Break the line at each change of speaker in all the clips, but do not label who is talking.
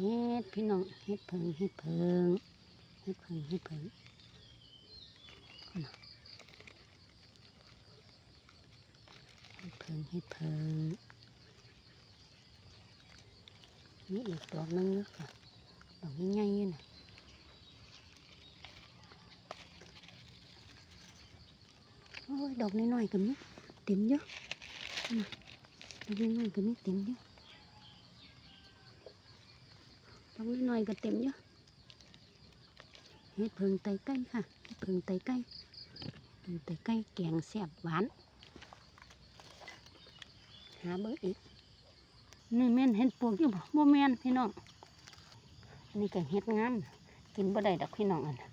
เฮ็ดพี่น้องเฮ็ดเพิงเฮ็ดเพิงเฮ็ดเพิงเฮ็ดเพิงเฮ็ดเพิงเฮ็ดเพิงนี่อีกดอกหนึงนาะค่ะดอกใหญ่ๆอยู่น่ะโอ้ยดอกน้อยๆก็มีเต็มเยอะน่ะดอกน้อยๆก็มีเต็มเยอะ ดอกน้อยๆก็เต็มเยอะเฮ็ดเพิงไตไก่ค่ะเพิงไตไก่เพิงไตไก่แกงแซ่บหวาน หาเบิ่งอีกนี่แม่นเห็ดปวกอยู่บ่บ่แม่นพี่น้องอันนี้ก็เฮ็ดงามกินบ่ได้ดอกพี่น้องอันน่ะ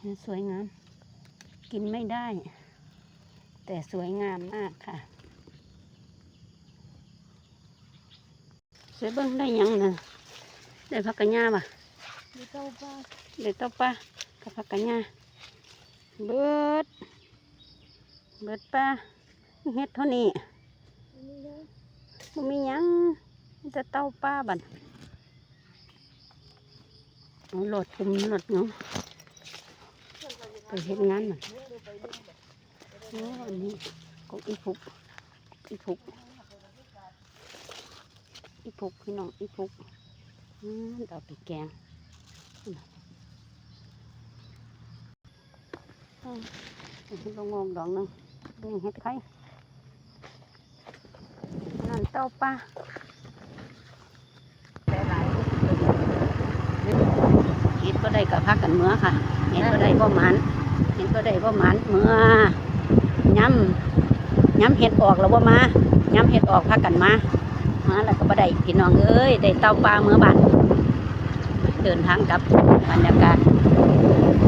เฮ็ดสวยงาม กินไม่ได้ แต่สวยงามมากค่ะสวยเบิ่งได้ยังน่ะ ได้ผักกะหญ้าป่ะ
มีเต้าปลา
ได้เต้าปลากับผักกะหญ้าเบิด เบิดปลาเฮ็ดเท่านี้
อันนี้นะ
บ่มียังมีแต่เต้าปลาบัดเอาหลดคุมหลดเนาะไปเฮ็ดงานมันโอ้อันนี้ก็อีพุกอีพุกอีพุกพี่น้องอีพุก เอาไปแกงมลงงงดอกหนึงนี่เห็ดไข่นั่นเต้าปลาเห็ดก็ได้กับพักกันเมื่อค่ะ เห็ดก็ได้บ่หมันเห็ดก็ได้บ่หมันเมื่อย้ำย้ำเห็ดออกแล้วบ่ามาย้ำเห็ดออกพักกันมา มาแล้วก็บ่ได้พี่น้องเอ้ยได้เตาปลาเมื่อบ้านเดินทางกับบรรยากาศ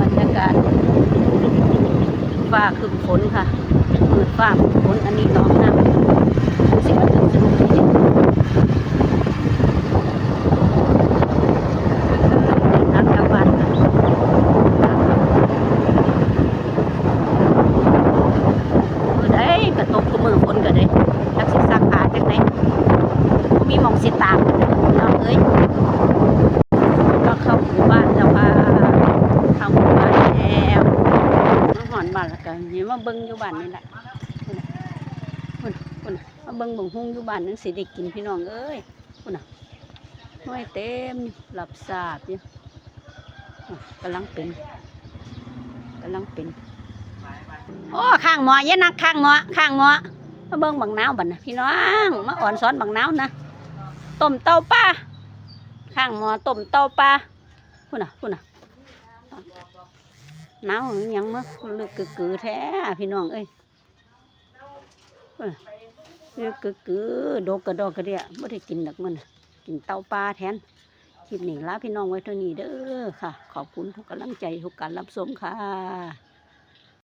บรรยากาศฟ้าคือฝนค่ะมืดฟ้าฝนอันนี้น้องน้ำสิว่าถึงสนุกดีทางกลับบ้านค่ะมือได้กระตกกับมือฝนก็ได้จักสิซักผ้าจักไหนบ่มีหมองสิตากน้องเอ้ยก็เข้าหมู่บ้านแล้วค่ะเข้าหมู่บ้านแล้ว มาหอนบ้านแล้วกันนี่มา เบิ่งอยู่บ้านนี่แหละพุ่นพุ่นมาเบิ่งบ่งหุ่งอยู่บ้านนึงสิได้กินพี่น้องเอ้ยพุ่นน่ะห้อยเต็มหลับสาบอยู่กำลังเป็นกำลังเป็น โอ้ข้างหมอเย็นนักข้างหมอข้างหมอมาเบิ่งบังน้าวบัดนะพี่น้องมาอ่อนซ้อนบังน้าวนะต้มเต้าปลาข้างหมอต้มเต้าปลาพุ่นน่ะพุ่นน่ะ หนาวหรือหยังมาลึกกึกกือแท้พี่น้องเอ้ยเอ้ยลึกกึกกือดกกระดอกกระเดียไม่ได้กินดอกมันกินเต้าปลาแทนคลิปนี้ลาพี่น้องไว้เท่านี้เด้อค่ะ ขอบคุณทุกกำลังใจทุกการรับชมค่ะ